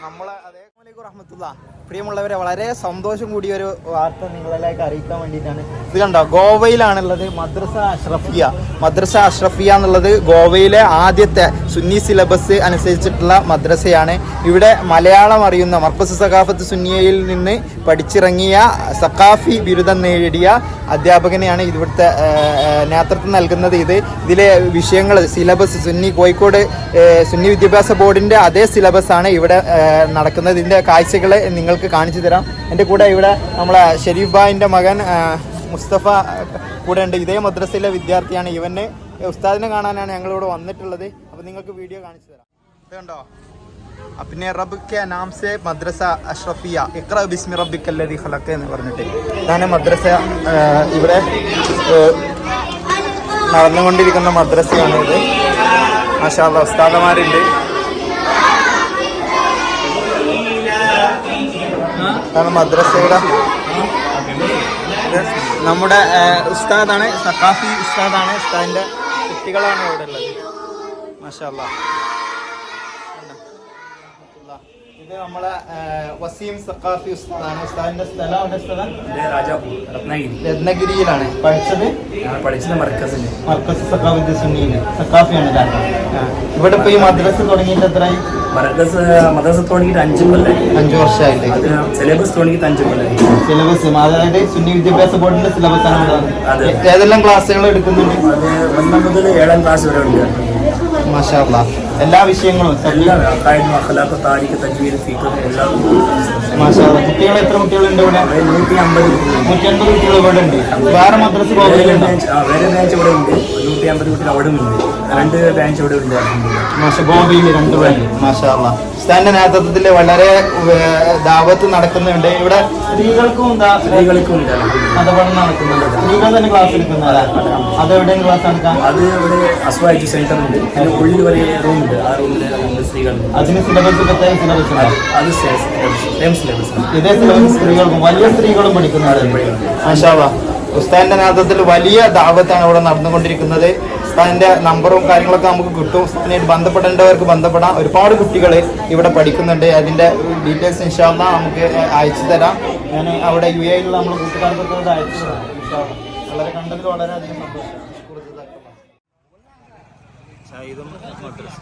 നമ്മളെ അതേ റഹ്മത്തുള്ള പ്രിയമുള്ളവരെ വളരെ സന്തോഷം കൂടിയ ഒരു വാർത്ത നിങ്ങളിലേക്ക് അറിയിക്കാൻ വേണ്ടിയിട്ടാണ്. ഇത് കണ്ടോ ഗോവയിലാണുള്ളത് മദ്രസ അഷ്റഫിയ. മദ്രസ അഷ്റഫിയ എന്നുള്ളത് ഗോവയിലെ ആദ്യത്തെ സുന്നി സിലബസ് അനുസരിച്ചിട്ടുള്ള മദ്രസയാണ്. ഇവിടെ മലയാളം അറിയുന്ന മർക്കസ് സഖാഫത്ത് സുന്നിയയിൽ നിന്ന് പഠിച്ചിറങ്ങിയ സഖാഫി ബിരുദം നേടിയ അധ്യാപകനെയാണ് ഇവിടുത്തെ നേതൃത്വം നൽകുന്നത് ഇത്. ഇതിലെ വിഷയങ്ങൾ സിലബസ് സുന്നി കോഴിക്കോട് സുന്നി വിദ്യാഭ്യാസ ബോർഡിന്റെ അതേ സിലബസ് ആണ് ഇവിടെ നടക്കുന്നത്. ഇതിന്റെ കാഴ്ചകൾ നിങ്ങൾക്ക് കാണിച്ചു തരാം. എന്റെ കൂടെ ഇവിടെ നമ്മളെ ഷെരീഫ് ഭായിന്റെ മകൻ മുസ്തഫ കൂടെ ഉണ്ട്. ഇതേ മദ്രസയിലെ വിദ്യാർത്ഥിയാണ് ഇവന്. ഉസ്താദിനെ കാണാനാണ് ഞങ്ങളിവിടെ വന്നിട്ടുള്ളത്. അപ്പോൾ നിങ്ങൾക്ക് വീഡിയോ കാണിച്ചു തരാം. ഇത് പിന്നെ റബ്ബിക്കെ നാംസെ മദ്രസ അഷ്റഫിയ. ഇക്ര ബിസ്മി റബ്ബിക അല്ലദി എന്ന് പറഞ്ഞിട്ട്. ഇതാണ് മദ്രസ ഇവിടെ നടന്നുകൊണ്ടിരിക്കുന്ന മദ്രസയാണിത്. മാഷാ മാഷാല്ല ഉസ്താദമാരുണ്ട് ഇതാണ് മദ്രസയുടെ നമ്മുടെ ഉസ്താദാണ് സക്കാഫി ഉസ്താദാണ്. ഉസ്താദിന്റെ കുട്ടികളാണ് ഇവിടെ ഉള്ളത്. മാഷാല്ല ഇത് നമ്മളെ വസീം സക്കാഫി ഉസ്താദാണ്. ഉസ്താദിന്റെ സ്ഥലം അവിടെ സ്ഥലം? രാജാപൂർ രത്നഗിരി. രത്നഗിരിയിലാണ്. പഠിച്ചത്? പഠിച്ചത് മർക്കസിന് മർക്കസ് സക്കാഫി സുന്നിയിൽ. സക്കാഫിയാണ്. ഇവിടെ ഇപ്പൊ ഈ മദ്രസ തുടങ്ങിയിട്ട് എത്രയായി മർക്കസ് മദ്രസ തുടങ്ങിയിട്ട് അഞ്ച് കൊല്ലായി അഞ്ചു വർഷമായിട്ട് അത് സിലബസ് തുടങ്ങിയിട്ട് അഞ്ച് കൊല്ലായി സിലബസ് അതായത് സുന്നി വിദ്യാഭ്യാസ ബോർഡിന്റെ സിലബസ് ആണ്. അതെ. ഏതെല്ലാം ക്ലാസ്സുകൾ എടുക്കുന്നുണ്ട്? അത് ഒന്നാം മുതൽ ഏഴാം ക്ലാസ് വരെ ഉണ്ട്. മാഷാ. എല്ലാ വിഷയങ്ങളും എല്ലാം അക്കായിരുന്നു അഖലാഖ് താരിഖ് തജ്വീദ് ഫിഖർ എല്ലാം മാഷാ. കുട്ടികൾ എത്ര കുട്ടികളുണ്ട് ഇവിടെ? നൂറ്റി അമ്പത് നൂറ്റി അമ്പത് കുട്ടികൾ ഇവിടെ ഉണ്ട്. വേറെ മദ്രസ വേറെ ബാച്ച് ഇവിടെ ഉണ്ട്. നൂറ്റി അമ്പത് കുട്ടികൾ അവിടെ ഉണ്ട്. രണ്ട് ബാച്ച് അവിടെ ഉണ്ട് ഗോവയിൽ നേതൃത്വത്തിൽ വളരെ ദാപത്ത് ദാവത്ത് നടക്കുന്നുണ്ട്. ഇവിടെ സ്ത്രീകൾക്കും എന്താ സ്ത്രീകൾക്കും. മതപഠനം നടക്കുന്നുണ്ട്. സ്ത്രീകൾ തന്നെ ക്ലാസ് എടുക്കുന്നതല്ല അത് എവിടെയും ക്ലാസ് നടക്കാം അത് ഇവിടെ അസ്വാജ് സെന്റർ ഉണ്ട്. അതിന് ഉള്ളിൽ വരെ റൂം ഉണ്ട്. ആ റൂമിൽ സ്ത്രീകൾ അതിന് സിലബസ് പ്രത്യേക സിലബസ് അത് സെയിം സിലബസ് ഇതേ സിലബസ് സ്ത്രീകൾക്കും വലിയ സ്ത്രീകളും പഠിക്കുന്നുണ്ട് മാഷാവാ ഉസ്താദിന്റെ നേതൃത്വത്തിൽ വലിയ ദാവത്താണ് ഇവിടെ നടന്നുകൊണ്ടിരിക്കുന്നത്. ഉസ്താദിന്റെ നമ്പറും കാര്യങ്ങളൊക്കെ നമുക്ക് കിട്ടും. ഉസ്താദിനായിട്ട് ബന്ധപ്പെടേണ്ടവർക്ക് ബന്ധപ്പെടാം. ഒരുപാട് കുട്ടികൾ ഇവിടെ പഠിക്കുന്നുണ്ട്. അതിന്റെ ഡീറ്റെയിൽസ് ഇൻഷാല്ല നമുക്ക് അയച്ചു തരാം. ഞാൻ അവിടെ യു എയിലുള്ള നമ്മുടെ കൂട്ടുകാർക്കൊക്കെ അയച്ചു തരാം. വളരെ കണ്ടതിൽ വളരെയധികം സന്തോഷം. മദ്രസ.